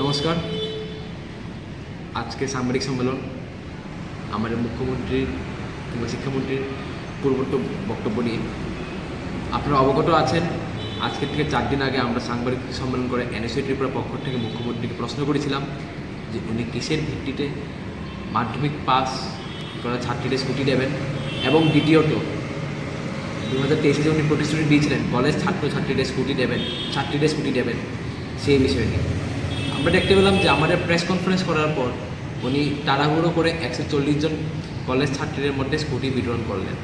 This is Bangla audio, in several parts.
নমস্কার। আজকে সাংবাদিক সম্মেলন আমাদের মুখ্যমন্ত্রীর কিংবা শিক্ষামন্ত্রীর পূর্ববর্তী বক্তব্য নিয়ে। আপনারা অবগত আছেন, আজকের থেকে চার দিন আগে আমরা সাংবাদিক সম্মেলন করে এনএসএ ত্রিপুরা পক্ষ থেকে মুখ্যমন্ত্রীকে প্রশ্ন করেছিলাম যে উনি কিসের ভিত্তিতে মাধ্যমিক পাস করা ছাত্রীদের স্কুটি দেবেন এবং দ্বিতীয়ত দু হাজার তেইশে যে উনি প্রতিশ্রুতি দিয়েছিলেন, কলেজ ছাত্রছাত্রীদের স্কুটি দেবেন, ছাত্রীদের স্কুটি দেবেন, সেই বিষয় নিয়ে। আমরা দেখতে পেলাম যে আমাদের প্রেস কনফারেন্স করার পর উনি তাড়াহুড়ো করে একশো চল্লিশ জন কলেজ ছাত্রীদের মধ্যে স্কুটি বিতরণ করলেন।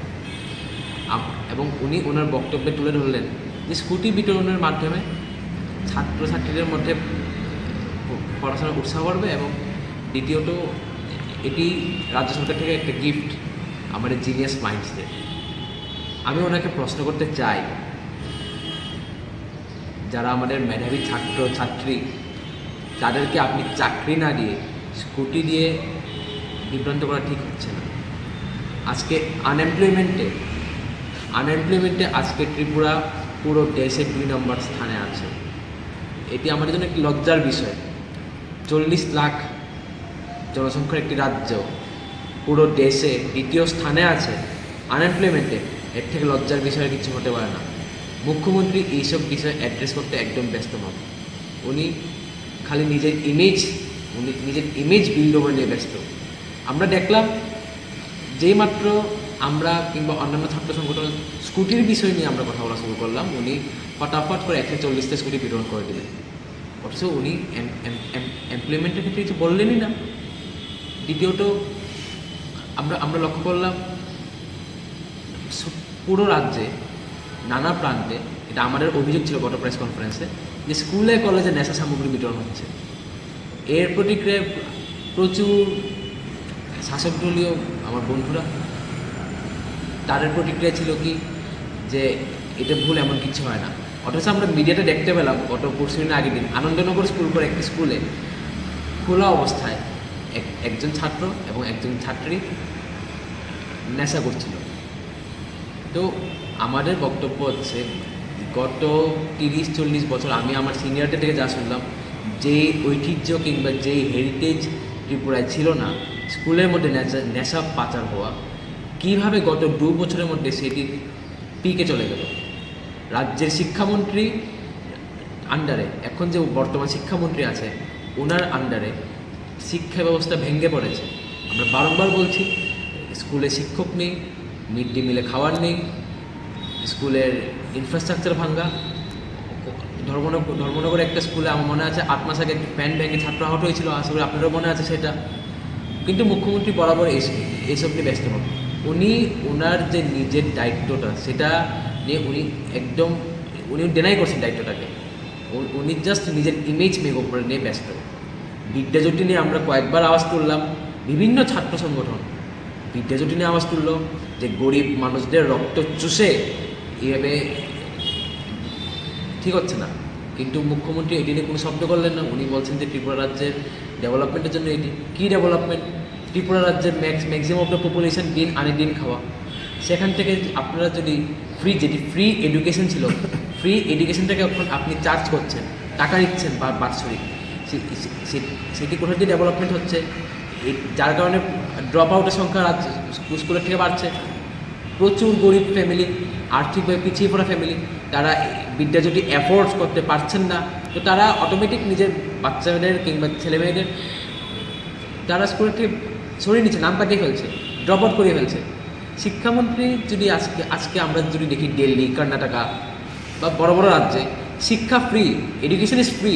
এবং উনি ওনার বক্তব্যে তুলে ধরলেন যে স্কুটি বিতরণের মাধ্যমে ছাত্রছাত্রীদের মধ্যে পড়াশোনার উৎসাহ বাড়বে এবং দ্বিতীয়ত, এটি রাজ্য সরকার থেকে একটা গিফট আমাদের জিনিয়াস মাইন্ডসদের আমি ওনাকে প্রশ্ন করতে চাই, যারা আমাদের মেধাবী ছাত্র, ছাত্রী তাদেরকে আপনি চাকরি না দিয়ে, স্কুটি দিয়ে বিভ্রান্ত করা ঠিক হচ্ছে না। আজকে আনএমপ্লয়মেন্টে আনএমপ্লয়মেন্টে আজকে ত্রিপুরা পুরো দেশের দুই নম্বর স্থানে আছে। এটি আমাদের জন্য একটি লজ্জার বিষয়। চল্লিশ লাখ জনসংখ্যার একটি রাজ্য পুরো দেশে দ্বিতীয় স্থানে আছে আনএমপ্লয়মেন্টে এর থেকে লজ্জার বিষয়ে কিছু হতে পারে না। মুখ্যমন্ত্রী এইসব বিষয় অ্যাড্রেস করতে একদম ব্যস্ত নন উনি খালি নিজের ইমেজ নিজের ইমেজ বিল্ড নিয়ে ব্যস্ত। আমরা দেখলাম যেই মাত্র আমরা কিংবা অন্যান্য ছাত্র সংগঠন স্কুটির বিষয় নিয়ে আমরা কথা বলা শুরু করলাম, উনি ফটাফট করে একশো চল্লিশটা স্কুটি বিতরণ করে দিলেন। অথচ উনি এমপ্লয়মেন্টের ক্ষেত্রে কিছু বললেনই না। দ্বিতীয়ত, আমরা আমরা লক্ষ্য করলাম পুরো রাজ্যে, নানা প্রান্তে এটা আমাদের অভিযোগ ছিল গত প্রেস কনফারেন্সে যে স্কুলে কলেজে নেশা সামগ্রী বিতরণ হচ্ছে। এর প্রতিক্রিয়ায় প্রচুর শাসক দলীয় আমার বন্ধুরা, তাদের প্রতিক্রিয়া ছিল কি, যে এটা ভুল এমন কিছু হয় না। অথচ আমরা মিডিয়াতে দেখতে পেলাম গত পরশু দিন আগের দিন, আনন্দনগর স্কুল করে একটি স্কুলে খোলা অবস্থায় এক, একজন ছাত্র এবং একজন ছাত্রী নেশা করছিল। তো আমাদের বক্তব্য হচ্ছে গত তিরিশ, চল্লিশ বছর আমি আমার সিনিয়রদের থেকে যা শুনলাম, যে ঐতিহ্য কিংবা যেই হেরিটেজ ত্রিপুরায় ছিল না, স্কুলের মধ্যে নেশা পাচার হওয়া, কীভাবে গত দু বছরের মধ্যে সেটি পিকে চলে গেল? রাজ্যের শিক্ষামন্ত্রী আন্ডারে এখন যে বর্তমান শিক্ষামন্ত্রী আছে ওনার আন্ডারে শিক্ষা ব্যবস্থা ভেঙে পড়েছে। আমরা বারংবার বলছি, স্কুলে শিক্ষক নেই মিড ডে মিলে খাওয়ার নেই স্কুলের ইনফ্রাস্ট্রাকচার ভাঙ্গা। ধর্মনগর ধর্মনগরে একটা স্কুলে আমার মনে আছে আট আগে একটি ফ্যান ভেঙে ছাত্র আহত হয়েছিল, আশা করি আপনারও মনে আছে সেটা। কিন্তু মুখ্যমন্ত্রী বরাবর এইসব নিয়ে ব্যস্ত হন উনি ওনার যে নিজের দায়িত্বটা, সেটা নিয়ে উনি একদম উনি ডেনাই করছেন দায়িত্বটাকে। উনি জাস্ট নিজের ইমেজ মেক করে নিয়ে ব্যস্ত। বিদ্যাজ্যোতি নিয়ে আমরা কয়েকবার আওয়াজ তুললাম, বিভিন্ন ছাত্র সংগঠন। বিদ্যাজ্যোতি নিয়ে আওয়াজ তুললো যে গরিব মানুষদের রক্ত চুষে এইভাবে ঠিক হচ্ছে না। কিন্তু মুখ্যমন্ত্রী এটি নিয়ে কোনো শব্দ করলেন না। উনি বলছেন যে ত্রিপুরা রাজ্যের ডেভেলপমেন্টের জন্য এটি কী ডেভেলপমেন্ট ত্রিপুরা রাজ্যের max maximum of the population দিন আনে দিন খাওয়া। সেখান থেকে আপনারা যদি ফ্রি যেটি ফ্রি এডুকেশন ছিল ফ্রি এডুকেশনটাকে আপনি চার্জ করছেন, টাকা নিচ্ছেন বা বাৎসরিক সেটি কোথা দিয়ে ডেভেলপমেন্ট হচ্ছে? যার কারণে ড্রপ আউটের সংখ্যা স্কুলের থেকে বাড়ছে। প্রচুর গরিব ফ্যামিলি আর্থিকভাবে পিছিয়ে পড়া ফ্যামিলি তারা বিদ্যা যদি অ্যাফোর্ড করতে পারছেন না, তো তারা অটোমেটিক নিজের বাচ্চাদের কিংবা ছেলে মেয়েদের তারা স্কুল থেকে সরিয়ে নিচ্ছে, নাম কাটিয়ে ফেলছে ড্রপ আউট করিয়ে ফেলছে। শিক্ষামন্ত্রী যদি আজকে আজকে আমরা যদি দেখি দিল্লি, কর্ণাটকা বা বড় বড় রাজ্যে, শিক্ষা ফ্রি এডুকেশন ইজ ফ্রি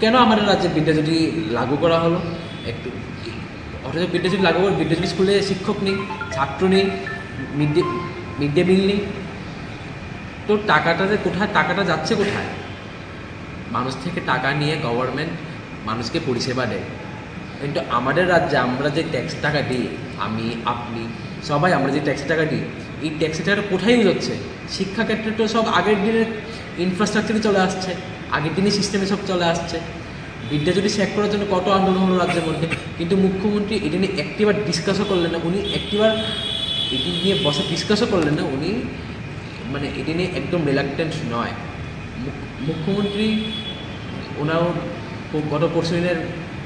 কেন আমাদের রাজ্যে বিদ্যা যদি লাগু করা হলো? একটু, অথচ বিদ্যা যদি লাগু করে বিদ্যা যদি স্কুলে শিক্ষক নেই, ছাত্র নেই mid day mid day meal নেই। তো টাকাটা যে কোথায়, টাকাটা যাচ্ছে কোথায়? মানুষ থেকে টাকা নিয়ে গভর্নমেন্ট মানুষকে পরিষেবা দেয়। কিন্তু আমাদের রাজ্যে আমরা যে ট্যাক্স টাকা দিই, আমি, আপনি, সবাই আমরা যে ট্যাক্স টাকা দিই, এই ট্যাক্সের টাকাটা কোথায় ইউজ হচ্ছে? শিক্ষাক্ষেত্রে তো সব আগের দিনের ইনফ্রাস্ট্রাকচারে চলে আসছে, আগের দিনের সিস্টেমে সব চলে আসছে। বিদ্যা যদি শেখ করার জন্য কত আন্দোলন হলো রাজ্যের মধ্যে? কিন্তু মুখ্যমন্ত্রী এটা নিয়ে একটিবার ডিসকাসও করলেন না। উনি একটিবার এটি নিয়ে বসে ডিসকাসও করলেন না উনি। মানে এটি নিয়ে একদম রিলাক্টেন্ট নয়। মুখ- মুখ্যমন্ত্রী ওনার গত পরশু দিনের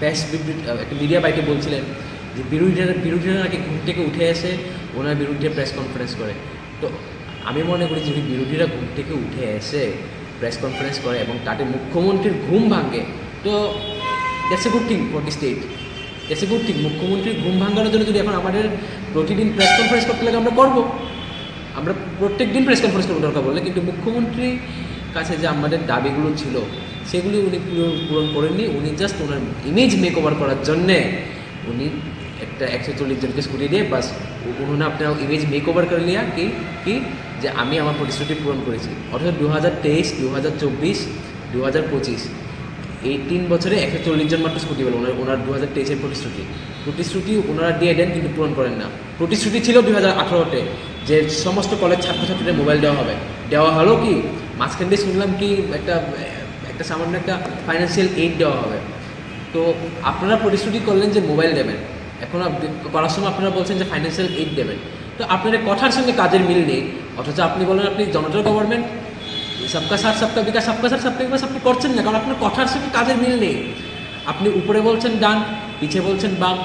বেস্ট বিবৃতি একটা মিডিয়া বাইকে বলছিলেন যে বিরোধীরা বিরোধীরা নাকি ঘুম থেকে উঠে এসে ওনার বিরুদ্ধে প্রেস কনফারেন্স করে। তো আমি মনে করি যদি বিরোধীরা ঘুম থেকে উঠে এসে প্রেস কনফারেন্স করে এবং তাতে মুখ্যমন্ত্রীর ঘুম ভাঙে। তো that's a good thing for the state that's a good thing মুখ্যমন্ত্রীর ঘুম ভাঙানোর জন্য যদি এখন আমাদের প্রতিদিন প্রেস কনফারেন্স করতে লাগে আমরা করব। আমরা প্রত্যেক দিন প্রেস কনফারেন্স করব দরকার বললে কিন্তু মুখ্যমন্ত্রীর কাছে যে আমাদের দাবিগুলো ছিল, সেগুলি উনি পূরণ করেননি। উনি জাস্ট ওনার ইমেজ মেক ওভার করার জন্যে উনি একটা একশো চল্লিশ জনকে স্কুটি দিয়ে বাস উনি আপনার ইমেজ মেক ওভার করে নিয়ে কি কি? যে আমি আমার প্রতিশ্রুতি পূরণ করেছি। অর্থাৎ দু হাজার তেইশ দু হাজার চব্বিশ দু হাজার পঁচিশ। এই তিন বছরে একশো চল্লিশ জন মাত্র স্কুটি পেল। ওনার ওনার দু হাজার তেইশের প্রতিশ্রুতি। প্রতিশ্রুতি ওনারা দিয়ে দেন, কিন্তু পূরণ করেন না। প্রতিশ্রুতি ছিল দু হাজার আঠারোতে যে সমস্ত কলেজ ছাত্রছাত্রীদের মোবাইল দেওয়া হবে। দেওয়া হলো কি? মাঝখান দিয়ে শুনলাম কি একটা একটা সামান্য একটা ফাইন্যান্সিয়াল এইড দেওয়া হবে। তো আপনারা প্রতিশ্রুতি করলেন যে মোবাইল দেবেন। এখন করার সময় আপনারা বলছেন যে ফাইন্যান্সিয়াল এইড দেবেন। তো আপনাদের কথার সঙ্গে কাজের মিল নেই। অথচ আপনি বলেন আপনি জনতা গভর্নমেন্ট সবকা সাথ সবকা বিকাশ সবকা সাথ সবকা বিকাশ আপনি করছেন না কারণ আপনার কথার সঙ্গে কাজের মিল নেই আপনি উপরে বলছেন ডান পিছিয়ে বলছেন বাম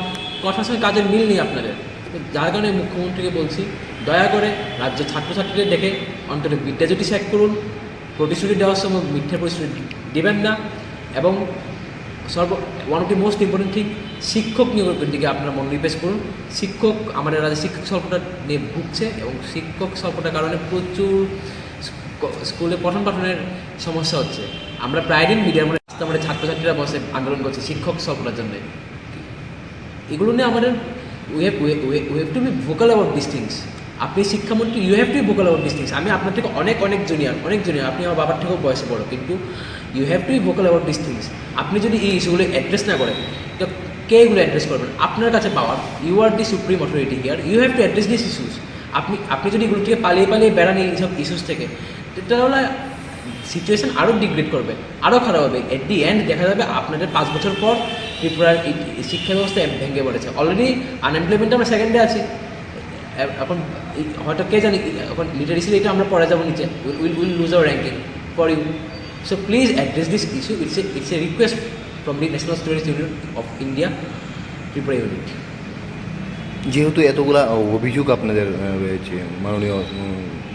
কথার সঙ্গে কাজের মিল নেই আপনাদের যার কারণে মুখ্যমন্ত্রীকে বলছি দয়া করে রাজ্যের ছাত্রছাত্রীদের দেখে অন্তত বিদ্যা যদি শেখ করুন প্রতিশ্রুতি দেওয়ার সময় মিথ্যা প্রতিশ্রুতি দেবেন না এবং সর্ব one of the most important thing শিক্ষক নিয়োগের দিকে আপনারা মনোনিবেশ করুন। শিক্ষক, আমাদের রাজ্যে শিক্ষক স্বল্পতা নিয়ে ভুগছে, এবং শিক্ষক স্বল্পতার কারণে প্রচুর স্কুলে পঠন পাঠনের সমস্যা হচ্ছে, আমরা প্রায় দিন মিডিয়ার মধ্যে আমাদের ছাত্রছাত্রীরা বসে আন্দোলন করছে, শিক্ষক স্বল্পতার জন্য। এগুলো নিয়ে আমাদের we have we have to be vocal about this things আপনি শিক্ষামন্ত্রী you have to be vocal about this things আমি আপনার থেকে অনেক অনেক জুনিয়র অনেক জুনিয়র আপনি আমার বাবার থেকেও বয়সে বড়, কিন্তু you have to be vocal about this things আপনি যদি এই ইস্যুগুলো অ্যাড্রেস না করেন, তো কে এগুলো অ্যাড্রেস করবেন? আপনার কাছে power you are the supreme authority here you have to address this issues আপনি আপনি যদি এগুলো থেকে পালিয়ে পালিয়ে বেড়ান এইসব ইস্যুস থেকে তাহলে সিচুয়েশন আরও ডিগ্রেড করবে আরও খারাপ হবে। এট দি এন্ড দেখা যাবে আপনাদের পাঁচ বছর পর ত্রিপুরার শিক্ষা ব্যবস্থা ভেঙে পড়েছে। অলরেডি আনএমপ্লয়মেন্টে আমরা সেকেন্ডে আছি। এখন হয়তো কে জানি, এখন লিটারেসি রেটে আমরা পড়ে যাব নিচে। Will will lose our ranking for you so please address this issue it's a it's a request from the National Students Union of India Tripura unit যেহেতু এতগুলা অভিযোগ আপনাদের রয়েছে, মাননীয়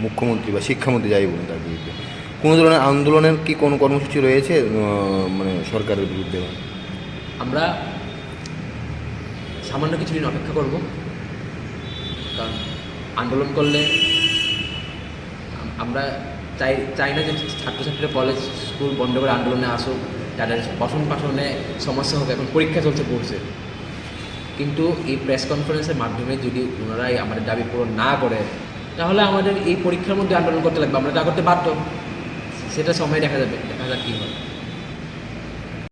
মুখ্যমন্ত্রী বা শিক্ষামন্ত্রী যাই বলুন তার বিরুদ্ধে, কোনো ধরনের আন্দোলনের কি কোনো কর্মসূচি রয়েছে মানে সরকারের বিরুদ্ধে? আমরা সামান্য কিছুদিন অপেক্ষা করব, কারণ আন্দোলন করলে আমরা চাই চাই না যে ছাত্রছাত্রীরা কলেজ স্কুল বন্ধ করে আন্দোলনে আসুক তাদের পঠন পাঠনে সমস্যা হোক, এখন পরীক্ষা চলছে পড়ছে কিন্তু এই প্রেস কনফারেন্সের মাধ্যমে যদি ওনারাই আমাদের দাবি পূরণ না করে, তাহলে আমাদের এই পরীক্ষার মধ্যে আন্দোলন করতে লাগবে। আমরা তা করতে বাধ্য। সেটা সময় দেখা যাবে, দেখা যাক কী হয়।